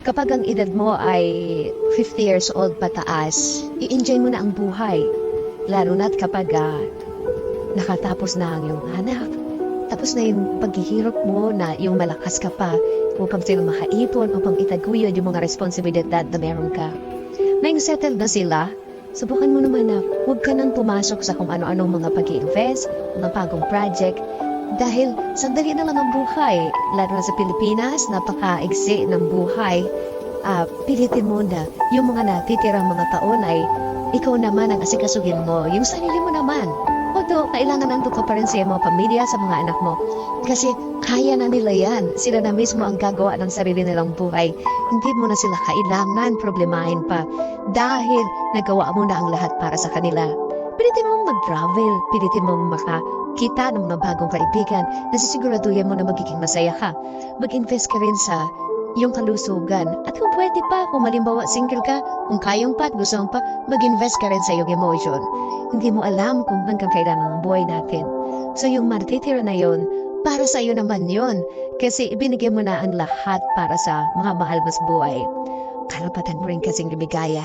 Kapag ang edad mo ay 50 years old pataas, i-enjoy mo na ang buhay. Lalo na't kapag ah, nakatapos na ang iyong anak. Tapos na yung paghihirap mo na yung malakas ka pa upang sila makaipon, upang itaguyod yung mga responsibilidad na meron ka. Ngayong settled na sila, subukan mo naman na huwag ka nang pumasok sa kung ano-anong mga pag-invest, mga bagong project, dahil sandali na lang ang buhay, lalo na sa Pilipinas, napaka-igsi ng buhay. Ah, pilitin mo na yung mga natitirang mga taon ay ikaw naman ang asikasuhin mo, yung sarili mo naman. Although, kailangan nandun ka pa rin sa mga pamilya, sa mga anak mo. Kasi kaya na nila yan. Sila na mismo ang gagawa ng sarili nilang buhay. Hindi mo na sila kailangan problemahin pa dahil nagawa mo na ang lahat para sa kanila. Pilitin mong mag-travel, pilitin mong makakita ng mga bagong kaibigan na sisiguraduhin mo na magiging masaya ka. Mag-invest ka rin sa iyong kalusugan. At kung pwede pa, kung malimbawa single ka, kung kayong pa at gusto pa, mag-invest ka rin sa iyong emotion. Hindi mo alam kung hanggang kailan ang buhay natin. So yung matitira na yon, para sa iyo naman yon. Kasi ibinigay mo na ang lahat para sa mga mahal mo sa buhay. Karapatan mo rin kasing lumigaya.